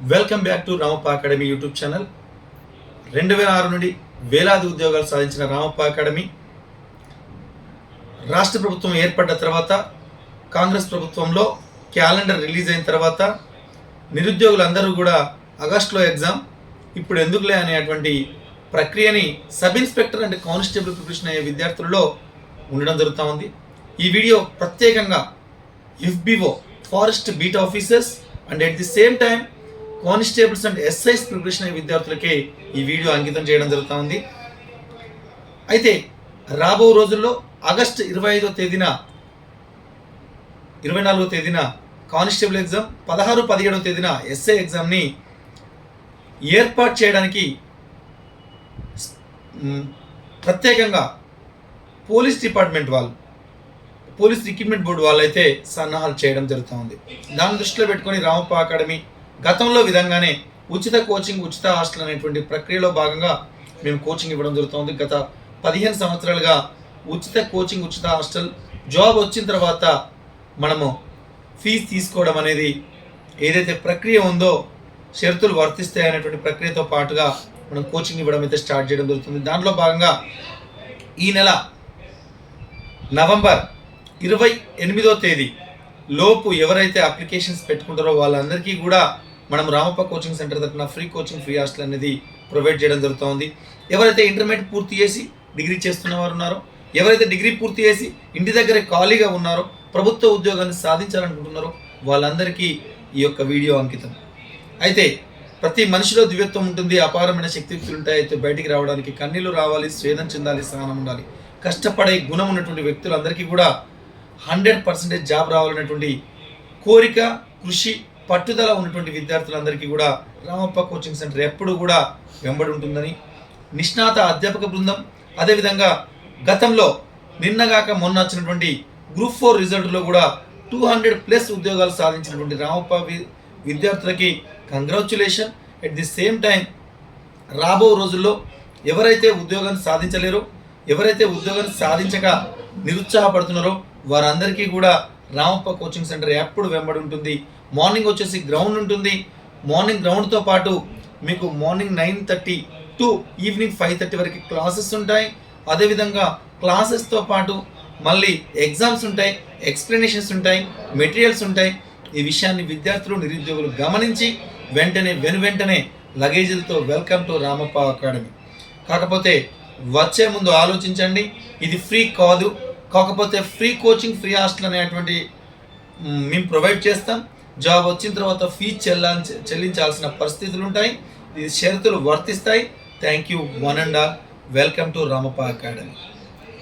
Welcome back to Ramappa academy YouTube channel రెండు వేల ఆరు నుండి వేలాది ఉద్యోగాలు సాధించిన రామప్ప అకాడమీ రాష్ట్ర ప్రభుత్వం ఏర్పడ్డ తర్వాత కాంగ్రెస్ ప్రభుత్వంలో క్యాలెండర్ రిలీజ్ అయిన తర్వాత నిరుద్యోగులందరూ కూడా ఆగస్టులో ఎగ్జామ్ ఇప్పుడు ఎందుకులే అనేటువంటి ప్రక్రియని sub inspector and constable preparation అయ్యే విద్యార్థులలో ఉండడం జరుగుతూ ఉంది. ఈ వీడియో ప్రత్యేకంగా FBO forest beat officers and at the same time constables and SIs preparation అయ్యే విద్యార్థులకే ఈ వీడియో అంకితం చేయడం జరుగుతూ ఉంది అయితే రాబో రోజుల్లో ఆగస్టు ఇరవై ఐదో తేదీన ఇరవై నాలుగో తేదీన కానిస్టేబుల్ ఎగ్జామ్ పదహారు పదిహేడవ తేదీన ఎస్ఐ ఎగ్జామ్ని ఏర్పాటు చేయడానికి ప్రత్యేకంగా పోలీస్ డిపార్ట్మెంట్ వాళ్ళు పోలీస్ రిక్రూట్మెంట్ బోర్డు వాళ్ళు అయితే సన్నాహాలు చేయడం జరుగుతూ ఉంది దాన్ని దృష్టిలో పెట్టుకొని రామప్ప అకాడమీ గతంలో విధంగానే ఉచిత కోచింగ్ ఉచిత హాస్టల్ అనేటువంటి ప్రక్రియలో భాగంగా మేము కోచింగ్ ఇవ్వడం జరుగుతుంది. గత పదిహేను సంవత్సరాలుగా ఉచిత కోచింగ్ ఉచిత హాస్టల్ జాబ్ వచ్చిన తర్వాత మనము ఫీజు తీసుకోవడం అనేది ఏదైతే ప్రక్రియ ఉందో షరతులు వర్తిస్తాయి అనేటువంటి ప్రక్రియతో పాటుగా మనం కోచింగ్ ఇవ్వడం అయితే స్టార్ట్ చేయడం జరుగుతుంది. దాంట్లో భాగంగా ఈ నెల నవంబర్ ఇరవై ఎనిమిదో తేదీ లోపు ఎవరైతే అప్లికేషన్స్ పెట్టుకుంటారో వాళ్ళందరికీ కూడా మనం రామప్ప కోచింగ్ సెంటర్ తరఫున ఫ్రీ కోచింగ్ ఫ్రీ హాస్టల్ అనేది ప్రొవైడ్ చేయడం జరుగుతుంది. ఎవరైతే ఇంటర్మీడియట్ పూర్తి చేసి డిగ్రీ చేస్తున్న వారు ఉన్నారో ఎవరైతే డిగ్రీ పూర్తి చేసి ఇంటి దగ్గర ఖాళీగా ఉన్నారో ప్రభుత్వ ఉద్యోగాన్ని సాధించాలనుకుంటున్నారో వాళ్ళందరికీ ఈ యొక్క వీడియో అంకితం. అయితే ప్రతి మనిషిలో దివ్యత్వం ఉంటుంది అపారమైన శక్తియుక్తులు ఉంటాయి. అయితే బయటికి రావడానికి కన్నీళ్ళు రావాలి స్వేదం చెందాలి సహనం ఉండాలి. కష్టపడే గుణం ఉన్నటువంటి వ్యక్తులందరికీ కూడా హండ్రెడ్ పర్సెంటేజ్ జాబ్ రావాలనేటువంటి కోరిక కృషి పట్టుదల ఉన్నటువంటి విద్యార్థులందరికీ కూడా రామప్ప కోచింగ్ సెంటర్ ఎప్పుడు కూడా వెంబడి ఉంటుందని. నిష్ణాత అధ్యాపక బృందం అదేవిధంగా గతంలో నిన్నగాక మొన్న వచ్చినటువంటి గ్రూప్ ఫోర్ రిజల్ట్లో కూడా టూ హండ్రెడ్ ప్లస్ ఉద్యోగాలు సాధించినటువంటి రామప్ప విద్యార్థులకి congratulation. At the same time రాబో రోజుల్లో ఎవరైతే ఉద్యోగాన్ని సాధించలేరో ఎవరైతే ఉద్యోగాన్ని సాధించక నిరుత్సాహపడుతున్నారో వారందరికీ కూడా రామప్ప కోచింగ్ సెంటర్ ఎప్పుడు వెంబడి ఉంటుంది? మార్నింగ్ వచ్చేసి గ్రౌండ్ ఉంటుంది. మార్నింగ్ గ్రౌండ్తో పాటు మీకు morning nine thirty to evening five thirty వరకు క్లాసెస్ ఉంటాయి. అదేవిధంగా క్లాసెస్తో పాటు మళ్ళీ ఎగ్జామ్స్ ఉంటాయి ఎక్స్ప్లెనేషన్స్ ఉంటాయి మెటీరియల్స్ ఉంటాయి. ఈ విషయాన్ని విద్యార్థులు నిరుద్యోగులు గమనించి వెంటనే వెను వెంటనే లగేజీలతో వెల్కమ్ టు రామప్ప అకాడమీ. కాకపోతే వచ్చే ముందు ఆలోచించండి. ఇది ఫ్రీ కాదు. కాకపోతే ఫ్రీ కోచింగ్ ఫ్రీ హాస్టల్ అనేటువంటి మేము ప్రొవైడ్ చేస్తాం. జాబ్ వచ్చిన తర్వాత ఫీజు చెల్లా చెల్లించాల్సిన పరిస్థితులు ఉంటాయి ఈ షరతులు వర్తిస్తాయి. Thank you one and all. Welcome to Ramappa academy.